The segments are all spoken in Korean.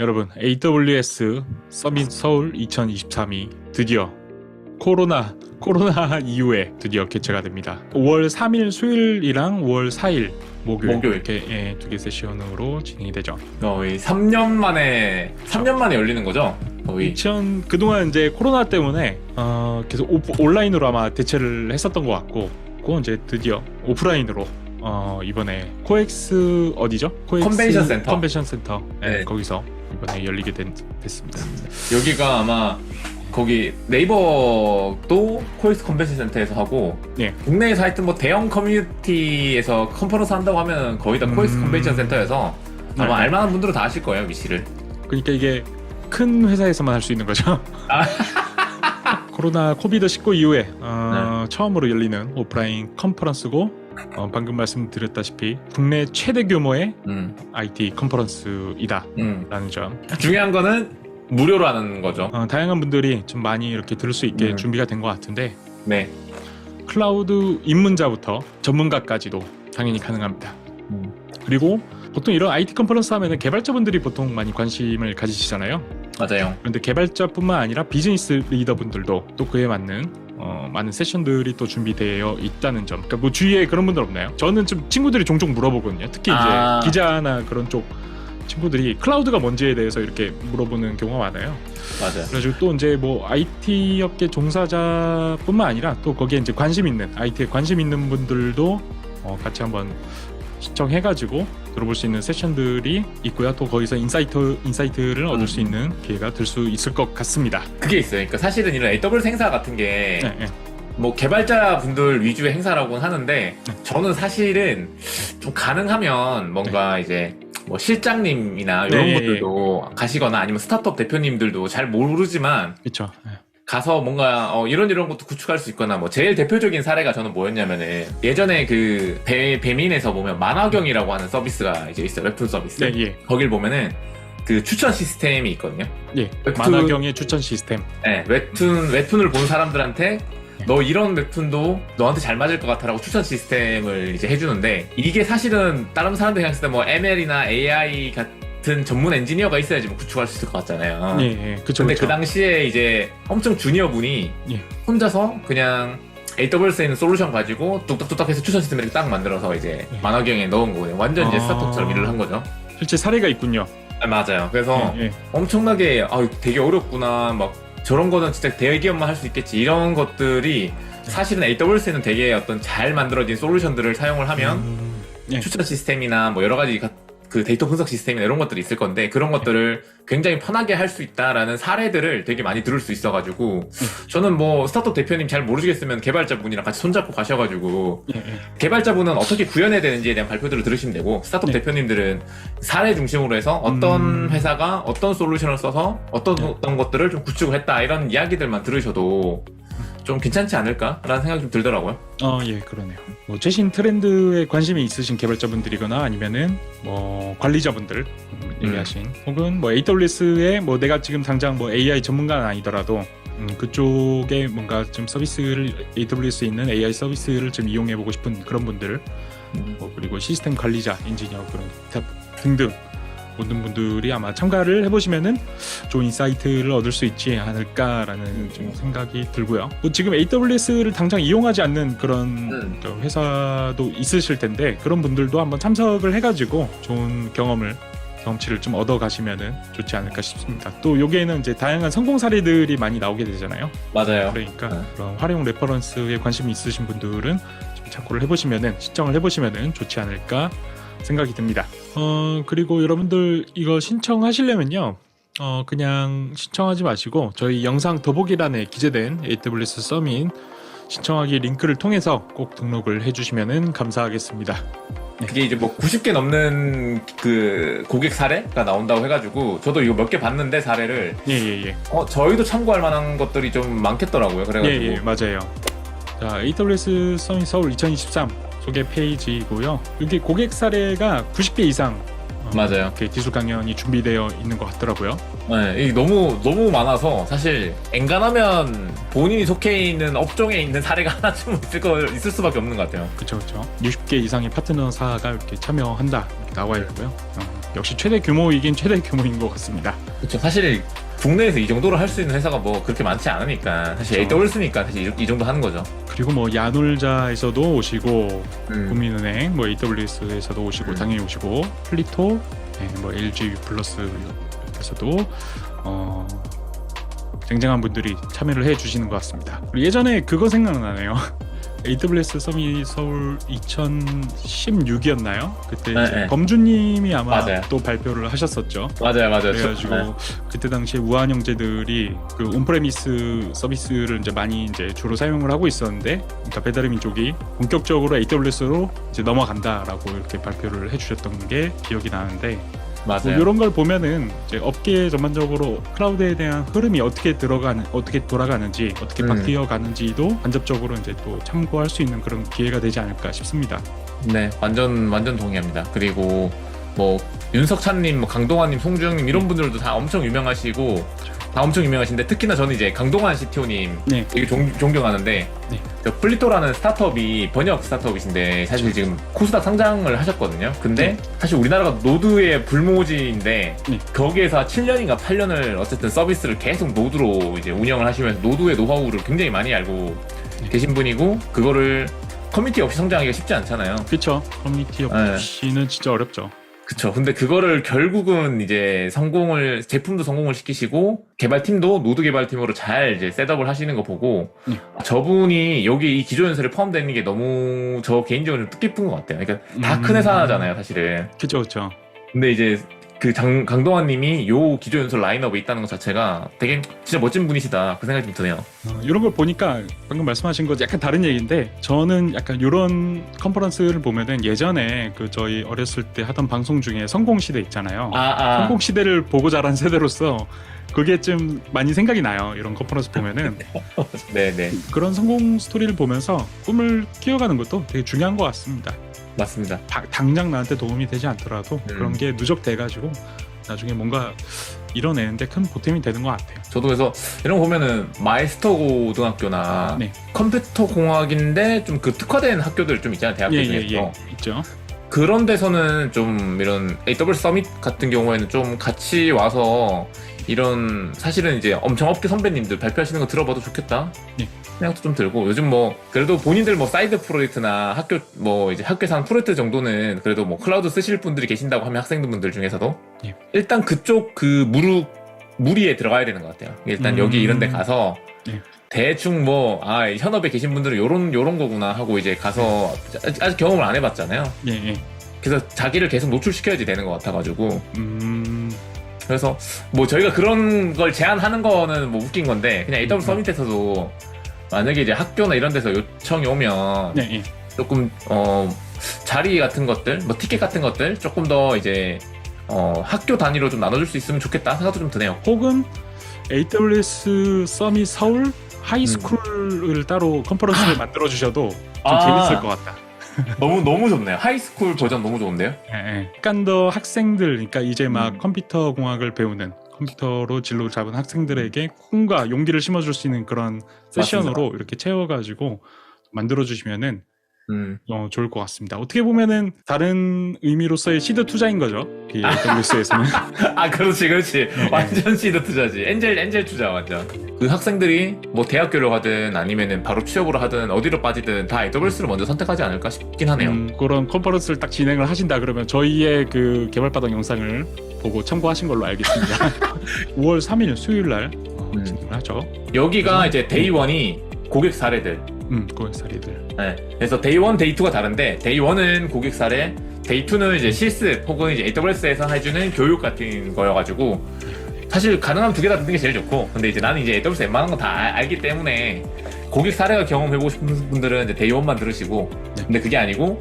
여러분 AWS 서밋 서울 2023이 드디어 코로나 코로나 이후에 드디어 개최가 됩니다. 5월 3일 수요일이랑 5월 4일 목요일, 목요일. 이렇게 예, 두개 세션으로 진행이 되죠. 거의 3년 만에 3년 만에 열리는 거죠? 거의 2000 그동안 이제 코로나 때문에 어, 계속 오프, 온라인으로 아마 대체를 했었던 것 같고 그건 이제 드디어 오프라인으로 어, 이번에 코엑스 어디죠? 코엑스 컨벤션 센터. 컨벤션 센터 예, 네. 거기서 이번에 열리게 된, 됐습니다. 여기가 아마 거기 네이버도 코엑스 컨벤션 센터에서 하고 예. 국내에서 하여튼 뭐 대형 커뮤니티에서 컨퍼런스 한다고 하면 거의 다 코엑스 음. 컨벤션 센터에서 아마 네. 알만한 분들은 다 아실 거예요 위치를 그러니까 이게 큰 회사에서만 할 수 있는 거죠. 아. 코로나 코비드 19 이후에 어, 네. 처음으로 열리는 오프라인 컨퍼런스고 어, 방금 말씀드렸다시피 국내 최대 규모의 음, IT 컨퍼런스이다라는 음. 점. 중요한 거는 무료로 하는 거죠 어, 다양한 분들이 좀 많이 이렇게 들을 수 있게 음. 준비가 된 것 같은데 네 클라우드 입문자부터 전문가까지도 당연히 가능합니다. 음. 그리고 보통 이런 IT 컨퍼런스 하면은 개발자분들이 보통 많이 관심을 가지시잖아요. 맞아요 그런데 개발자뿐만 아니라 비즈니스 리더분들도 또 그에 맞는 어, 많은 세션들이 또 준비되어 있다는 점. 그러니까 뭐 주위에 그런 분들 없나요? 저는 좀 친구들이 종종 물어보거든요. 특히 이제 아. 기자나 그런 쪽 친구들이 클라우드가 뭔지에 대해서 이렇게 물어보는 경우가 많아요. 맞아요 그래가지고 또 이제 뭐 IT 업계 종사자뿐만 아니라 또 거기에 이제 관심 있는 IT에 관심 있는 분들도 어, 같이 한번 시청해가지고 들어볼 수 있는 세션들이 있고요. 또 거기서 인사이트 인사이트를 얻을 수 음. 있는 기회가 될 수 있을 것 같습니다. 그게 있어요 그러니까 사실은 이런 AWS 행사 같은 게 네, 네. 뭐 개발자 분들 위주의 행사라고는 하는데 네. 저는 사실은 좀 가능하면 뭔가 이제 뭐 실장님이나 이런 네. 분들도 가시거나 아니면 스타트업 대표님들도 잘 모르지만 그렇죠. 가서 뭔가 어, 이런 이런 것도 구축할 수 있거나 뭐 제일 대표적인 사례가 저는 뭐였냐면은 예전에 그 배, 배민에서 보면 만화경이라고 하는 서비스가 이제 있어요 웹툰 서비스 네, 예, 거길 보면은 그 추천 시스템이 있거든요 예. 웹툰- 만화경의 추천 시스템. 네, 웹툰 웹툰을 본 사람들한테 네. 너 이런 웹툰도 너한테 잘 맞을 것 같아라고 추천 시스템을 이제 해주는데 이게 사실은 다른 사람들이 생각했을 때 뭐 ML이나 AI 같은 전문 엔지니어가 있어야지 뭐 구축할 수 있을 것 같잖아요. 예, 예. 그렇죠. 근데 그 당시에 이제 엄청 주니어 분이 예. 혼자서 그냥 AWS에 있는 솔루션 가지고 뚝딱뚝딱 해서 추천 시스템을 딱 만들어서 이제 예. 만화경에 넣은 거예요. 완전 이제 아. 스타트업처럼 일을 한 거죠. 실제 사례가 있군요. 아, 맞아요. 그래서 예, 예. 엄청나게 아 되게 어렵구나 막 저런 거는 진짜 대기업만 할 수 있겠지 이런 것들이 사실은 AWS에는 되게 어떤 잘 만들어진 솔루션들을 사용을 하면 음, 예. 추천 시스템이나 뭐 여러 가지 가- 그 데이터 분석 시스템이나 이런 것들이 있을 건데 그런 것들을 굉장히 편하게 할 수 있다라는 사례들을 되게 많이 들을 수 있어가지고 저는 뭐 스타트업 대표님 잘 모르시겠으면 개발자분이랑 같이 손잡고 가셔가지고 예, 예. 개발자분은 어떻게 구현해야 되는지에 대한 발표들을 들으시면 되고 스타트업 네. 대표님들은 사례 중심으로 해서 어떤 음. 회사가 어떤 솔루션을 써서 어떤 네. 어떤 것들을 좀 구축을 했다 이런 이야기들만 들으셔도 좀 괜찮지 않을까라는 생각이 좀 들더라고요. 어, 예, 그러네요. 뭐 최신 트렌드에 관심이 있으신 개발자분들이거나 아니면은 뭐 관리자분들 음, 얘기하신 혹은 뭐 AWS에 뭐 내가 지금 당장 뭐 AI 전문가는 아니더라도 음, 그쪽에 뭔가 좀 서비스를 AWS에 있는 AI 서비스를 좀 이용해 보고 싶은 그런 분들 뭐 그리고 시스템 관리자, 엔지니어 그런 등등 모든 분들이 아마 참가를 해보시면은 좋은 인사이트를 얻을 수 있지 않을까라는 좀 생각이 들고요. 뭐 지금 AWS를 당장 이용하지 않는 그런 음. 저 회사도 있으실 텐데 그런 분들도 한번 참석을 해가지고 좋은 경험을 경험치를 좀 얻어 가시면은 좋지 않을까 싶습니다. 또 여기에는 이제 다양한 성공 사례들이 많이 나오게 되잖아요. 맞아요. 그러니까 네. 그런 활용 레퍼런스에 관심이 있으신 분들은 좀 참고를 해보시면은 시청을 해보시면은 좋지 않을까 생각이 듭니다. 어 그리고 여러분들 이거 신청하시려면요. 어 그냥 신청하지 마시고 저희 영상 더보기란에 기재된 AWS 서민 신청하기 링크를 통해서 꼭 등록을 해주시면은 감사하겠습니다. 그게 이제 뭐 90개 넘는 그 고객 사례가 나온다고 해가지고 저도 이거 몇 개 봤는데 사례를 예예예. 어 저희도 참고할 만한 것들이 좀 많겠더라고요. 그래가지고 예예 맞아요. 자 AWS 서밋 서울 2023 소개 페이지고요. 여기 고객 사례가 90개 이상 어, 맞아요. 이렇게 기술 강연이 준비되어 있는 것 같더라고요. 네, 이게 너무 너무 많아서 사실 엔간하면 본인이 속해 있는 업종에 있는 사례가 하나쯤 있을 거 있을 수밖에 없는 것 같아요. 그렇죠, 그렇죠. 60개 이상의 파트너사가 이렇게 참여한다 이렇게 나와 있고요. 어, 역시 최대 규모이긴 최대 규모인 것 같습니다. 그렇죠. 사실 국내에서 이 정도로 할 수 있는 회사가 뭐 그렇게 많지 않으니까 사실 그쵸. AWS니까 사실 이, 이 정도 하는 거죠. 그리고 뭐 야놀자에서도 오시고 음. 국민은행, 뭐 AWS에서도 오시고 음. 당연히 오시고 플리토, 네, 뭐 LG 플러스에서도 어, 쟁쟁한 분들이 참여를 해주시는 것 같습니다. 예전에 그거 생각나네요. AWS 서밋 서울 2016이었나요? 그때 네, 네. 범주님이 아마 맞아요. 또 발표를 하셨었죠. 맞아요, 맞아요. 그래가지고 네. 그때 당시에 우한 형제들이 그 온프레미스 서비스를 이제 많이 이제 주로 사용을 하고 있었는데, 그러니까 배달의 민족이 본격적으로 AWS로 이제 넘어간다라고 이렇게 발표를 해주셨던 게 기억이 나는데, 뭐 맞아요. 이런 걸 보면은 이제 업계 전반적으로 클라우드에 대한 흐름이 어떻게 들어가는, 어떻게 돌아가는지, 어떻게 음. 바뀌어 가는지도 간접적으로 이제 또 참고할 수 있는 그런 기회가 되지 않을까 싶습니다. 네, 완전 완전 동의합니다. 그리고 뭐 윤석찬님, 뭐 강동환님, 송주영님 이런 분들도 다 엄청 유명하시고 다 엄청 유명하신데 특히나 저는 이제 강동환 CTO님 네. 되게 존, 존경하는데 네. 저 플리토라는 스타트업이 번역 스타트업이신데 사실 지금 코스닥 상장을 하셨거든요. 근데 사실 우리나라가 노드의 불모지인데 네. 거기에서 7년인가 8년을 어쨌든 서비스를 계속 노드로 이제 운영을 하시면서 노드의 노하우를 굉장히 많이 알고 네. 계신 분이고 그거를 커뮤니티 없이 성장하기가 쉽지 않잖아요. 그렇죠. 커뮤니티 네. 없이는 진짜 어렵죠. 그쵸. 근데 그거를 결국은 이제 성공을, 제품도 성공을 시키시고, 개발팀도 노드 개발팀으로 잘 이제 셋업을 하시는 거 보고, 네. 저분이 여기 이 기조연설에 포함되는 게 너무 저 개인적으로 좀 뜻깊은 것 같아요. 그러니까 다큰 음. 회사잖아요, 사실은. 그렇죠, 그렇죠. 근데 이제 그 장, 강동환 님이 요 기조 연설 라인업에 있다는 것 자체가 되게 진짜 멋진 분이시다. 그 생각이 좀 드네요. 어, 이런 걸 보니까 방금 말씀하신 거 약간 다른 얘기인데 저는 약간 이런 컨퍼런스를 보면은 예전에 그 저희 어렸을 때 하던 방송 중에 성공 시대 있잖아요. 아, 아. 성공 시대를 보고 자란 세대로서 그게 좀 많이 생각이 나요. 이런 컨퍼런스 보면은 네네. 그런 성공 스토리를 보면서 꿈을 키워가는 것도 되게 중요한 것 같습니다. 맞습니다. 다- 당장 나한테 도움이 되지 않더라도 음. 그런 게 누적돼가지고 나중에 뭔가 이뤄내는데 큰 보탬이 되는 것 같아요. 저도 그래서 이런 거 보면은 마이스터 고등학교나 네. 컴퓨터 공학인데 좀 그 특화된 학교들 좀 있잖아요 대학교 예, 중에서 예, 예. 있죠. 그런 데서는 좀 이런 AWS 서밋 같은 경우에는 좀 같이 와서 이런 사실은 이제 엄청 업계 선배님들 발표하시는 거 들어봐도 좋겠다 예. 생각도 좀 들고 요즘 뭐 그래도 본인들 뭐 사이드 프로젝트나 학교 뭐 이제 하는 프로젝트 정도는 그래도 뭐 클라우드 쓰실 분들이 계신다고 하면 학생분들 중에서도 예. 일단 그쪽 그 무릎 무리에 들어가야 되는 것 같아요 일단 음. 여기 이런 데 가서 예. 대충 뭐, 아, 현업에 계신 분들은 요런, 요런 거구나 하고 이제 가서 아직, 아직 경험을 안 해봤잖아요. 예, 예. 그래서 자기를 계속 노출시켜야지 되는 것 같아가지고. 음, 그래서 뭐 저희가 그런 걸 제안하는 거는 뭐 웃긴 건데, 그냥 AW 음. 서밋에서도 만약에 이제 학교나 이런 데서 요청이 오면 네, 예. 조금, 어, 자리 같은 것들, 뭐 티켓 같은 것들 조금 더 이제, 어, 학교 단위로 좀 나눠줄 수 있으면 좋겠다 생각도 좀 드네요. 혹은 AWS 서밋 서울 하이스쿨을 따로 컨퍼런스를 만들어 주셔도 좀 아. 재밌을 것 같다. 너무, 너무 좋네요. 하이스쿨 버전 너무 좋은데요? 예, 예. 약간 더 학생들, 그러니까 이제 막 음. 컴퓨터 공학을 배우는 컴퓨터로 진로를 잡은 학생들에게 꿈과 용기를 심어줄 수 있는 그런 세션으로 이렇게 채워가지고 만들어 주시면은 음. 어, 좋을 것 같습니다. 어떻게 보면은 다른 의미로서의 시드 투자인 거죠. 이 AWS에서는. 아 그렇지 그렇지 네. 완전 시드 투자지 엔젤 엔젤 투자 완전 그 학생들이 뭐 대학교를 가든 아니면은 바로 취업으로 하든 어디로 빠지든 다 AWS를 먼저 선택하지 않을까 싶긴 하네요 음, 그런 컨퍼런스를 딱 진행을 하신다 그러면 저희의 그 개발바닥 영상을 보고 참고하신 걸로 알겠습니다. 5월 3일 수요일 날 어, 음. 진행을 하죠. 여기가 이제 데이원이 고객 사례들 음, 고객사리들. 네. 그래서 데이원 데이투가 다른데 데이원은 고객 사례 데이투는 이제 실습 혹은 이제 AWS에서 해주는 교육 같은 거여가지고 사실 가능하면 두 개 다 듣는 게 제일 좋고 근데 이제 나는 이제 AWS 웬만한 건다 알기 때문에 고객 사례가 경험해보고 싶은 분들은 이제 데이원만 들으시고 네. 근데 그게 아니고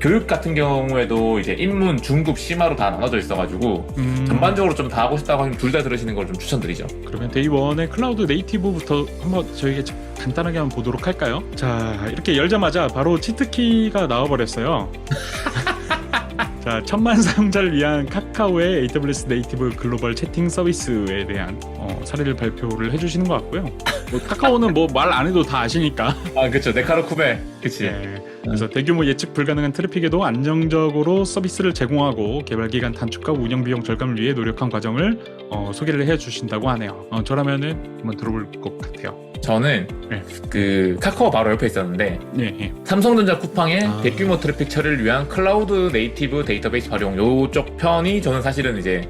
교육 같은 경우에도 이제 입문, 중급, 심화로 다 나눠져 있어가지고 음, 전반적으로 좀 다 하고 싶다고 하면 둘 다 들으시는 걸 좀 추천드리죠. 그러면 데이원의 클라우드 네이티브부터 한번 저희가 간단하게 한번 보도록 할까요? 자, 이렇게 열자마자 바로 치트키가 나와버렸어요. 자, 천만 사용자를 위한 카카오의 AWS 네이티브 글로벌 채팅 서비스에 대한 어, 사례를 발표를 해주시는 것 같고요. 뭐 카카오는 뭐 말 안 해도 다 아시니까. 아 그쵸 네카로 쿠베 그치. 예. 그래서 대규모 예측 불가능한 트래픽에도 안정적으로 서비스를 제공하고 개발 기간 단축과 운영 비용 절감을 위해 노력한 과정을 어, 소개를 해 주신다고 하네요. 어, 저라면은 한번 들어볼 것 같아요. 저는 네. 그 카카오 바로 옆에 있었는데 예, 예. 삼성전자 쿠팡의 아. 대규모 트래픽 처리를 위한 클라우드 네이티브 데이터베이스 활용 요쪽 편이 저는 사실은 이제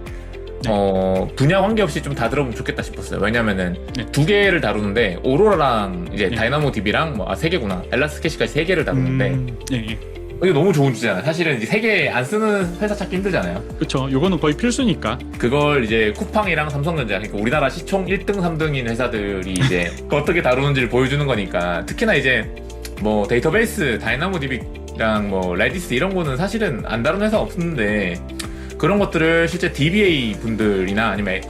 네. 어 분야 관계없이 좀 다 들어보면 좋겠다 싶었어요. 왜냐면은 네. 두 개를 다루는데 오로라랑 이제 네. 다이나모 DB랑 뭐 아 세 개구나 엘라스캐시까지 세 개를 다루는데 음, 예, 예. 이게 너무 좋은 주제잖아요. 사실은 이제 세개 안 쓰는 회사 찾기 힘들잖아요. 그렇죠. 요거는 거의 필수니까. 그걸 이제 쿠팡이랑 삼성전자 그러니까 우리나라 시총 1등 3등인 회사들이 이제 어떻게 다루는지를 보여주는 거니까 특히나 이제 뭐 데이터베이스 다이나모 DB랑 뭐 레디스 이런 거는 사실은 안 다루는 회사 없는데 그런 것들을 실제 DBA 분들이나 아니면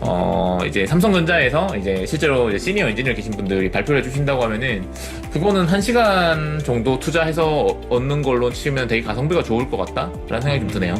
어 이제 삼성전자에서 이제 실제로 이제 시니어 엔지니어 계신 분들이 발표를 해주신다고 하면은 그거는 한 시간 정도 투자해서 얻는 걸로 치면 되게 가성비가 좋을 것 같다라는 생각이 좀 드네요.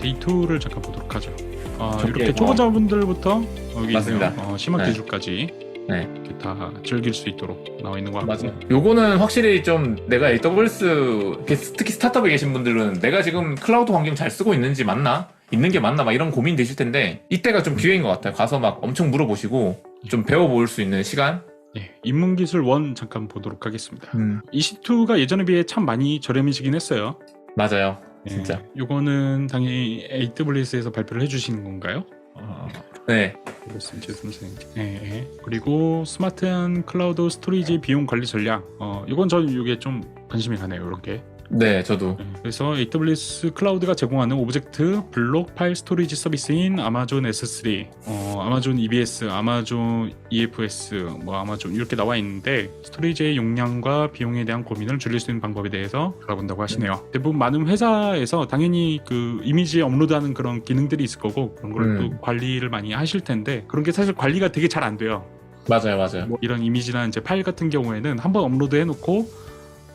데이터를 잠깐 보도록 하죠. 아, 이렇게 뭐- 초보자분들부터 여기 맞습니다. 있네요. 어, 심화 네. 기술까지 네. 다 즐길 수 있도록 나와 있는 것 같고. 맞아요. 요거는 확실히 좀 내가 AWS 특히 스타트업에 계신 분들은 내가 지금 클라우드 환경 잘 쓰고 있는지 맞나? 있는 게 맞나? 막 이런 고민 되실 텐데 이때가 좀 기회인 것 같아요. 가서 막 엄청 물어보시고 좀 배워볼 수 있는 시간. 네, 인문기술 원 잠깐 보도록 하겠습니다. 음. EC2가 예전에 비해 참 많이 저렴해지긴 했어요. 맞아요. 네, 진짜. 요거는 당연히 AWS에서 발표를 해주시는 건가요? 어, 네. 그렇습니다. 선생님. 네, 네. 그리고 스마트한 클라우드 스토리지 비용 관리 전략. 어, 이건 전 이게 좀 관심이 가네요. 이렇게. 네, 저도. 네, 그래서 AWS 클라우드가 제공하는 오브젝트 블록 파일 스토리지 서비스인 아마존 S3, 어, 아마존 EBS, 아마존 EFS, 뭐 아마존 이렇게 나와 있는데 스토리지의 용량과 비용에 대한 고민을 줄일 수 있는 방법에 대해서 알아본다고 하시네요. 대부분 많은 회사에서 당연히 그 이미지 업로드하는 그런 기능들이 있을 거고 그런 걸또 음. 관리를 많이 하실 텐데 그런 게 사실 관리가 되게 잘 안 돼요. 맞아요, 맞아요. 뭐 이런 이미지나 이제 파일 같은 경우에는 한번 업로드 해놓고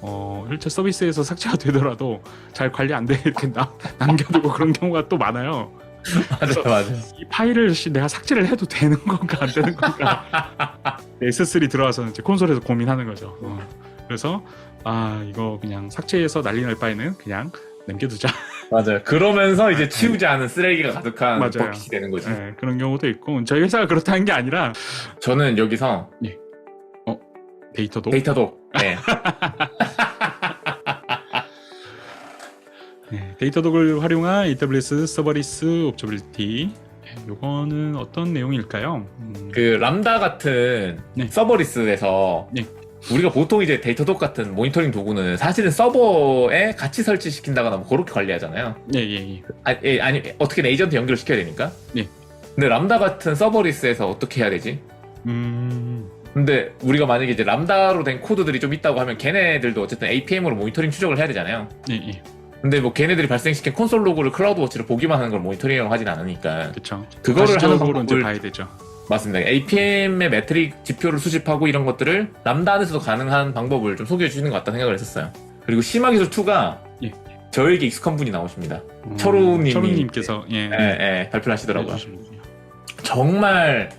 어 일체 서비스에서 삭제가 되더라도 잘 관리 안 돼 이렇게 나, 남겨두고 그런 경우가 또 많아요. 맞아요, 맞아요. 이 파일을 씨, 내가 삭제를 해도 되는 건가 안 되는 건가 S3 들어와서 이제 콘솔에서 고민하는 거죠. 어. 그래서 아 이거 그냥 삭제해서 난리 날 바에는 그냥 남겨두자. 맞아요. 그러면서 이제 치우지 않은 쓰레기가 가득한 맞아요. 버킷이 되는 거지. 네, 그런 경우도 있고 저희 회사가 그렇다는 게 아니라 저는 여기서 데이터도 데이터독. 네. 네, 데이터 독을 활용한 AWS 서버리스 옵저빌리티 네, 요거는 어떤 내용일까요? 음, 그 람다 같은 네. 서버리스에서 네. 우리가 보통 이제 데이터 독 같은 모니터링 도구는 사실은 서버에 같이 설치시킨다거나 뭐 그렇게 관리하잖아요. 예, 예, 예. 아, 예, 아니 어떻게 에이전트 연결시켜야 되니까. 네. 근데 람다 같은 서버리스에서 어떻게 해야 되지? 음, 근데 우리가 만약에 이제 람다로 된 코드들이 좀 있다고 하면 걔네들도 어쨌든 APM으로 모니터링 추적을 해야 되잖아요. 예, 예. 근데 뭐 걔네들이 발생시킨 콘솔 로그를 클라우드 워치로 보기만 하는 걸 모니터링을 하진 않으니까 그렇죠. 그거를 하는 가시적으로 이제 방법을 봐야 되죠. 맞습니다. APM의 매트릭 지표를 수집하고 이런 것들을 람다 안에서도 가능한 방법을 좀 소개해 주시는 것 같다 생각을 했었어요. 그리고 심화 기술 2가 예. 저에게 익숙한 분이 나오십니다. 음, 철우님이 철우님께서 예, 예, 예, 발표를 하시더라고요. 정말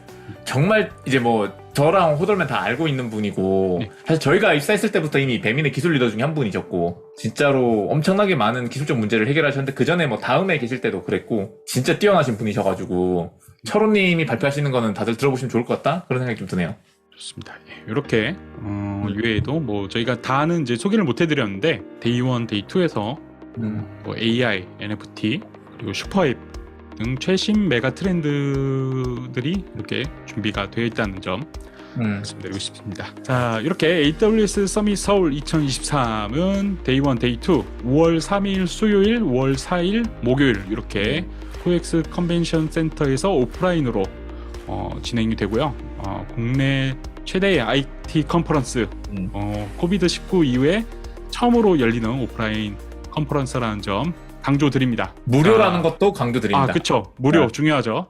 정말 이제 뭐 저랑 호돌맨 다 알고 있는 분이고 네. 사실 저희가 입사했을 때부터 이미 배민의 기술 리더 중에 한 분이셨고 진짜로 엄청나게 많은 기술적 문제를 해결하셨는데 그 전에 뭐 다음에 계실 때도 그랬고 진짜 뛰어나신 분이셔가지고 철호님이 발표하시는 거는 다들 들어보시면 좋을 것 같다 그런 생각이 좀 드네요. 좋습니다. 예, 이렇게 어, 이외에도 뭐 저희가 다는 이제 소개를 못 해드렸는데 데이 1, 데이 2에서 뭐 AI, NFT 그리고 슈퍼앱 등 최신 메가 트렌드들이 이렇게 준비가 되어 있다는 점 음. 말씀드리고 싶습니다. 자, 이렇게 AWS 서밋 서울 2023은 데이 1, 데이 2, 5월 3일 수요일, 5월 4일 목요일 이렇게 코엑스 컨벤션 센터에서 오프라인으로 어, 진행이 되고요. 어, 국내 최대의 IT 컨퍼런스, 음. 어, 코비드 19 이후에 처음으로 열리는 오프라인 컨퍼런스라는 점 강조드립니다. 무료라는 아, 것도 강조드립니다. 아, 그쵸. 무료 네. 중요하죠.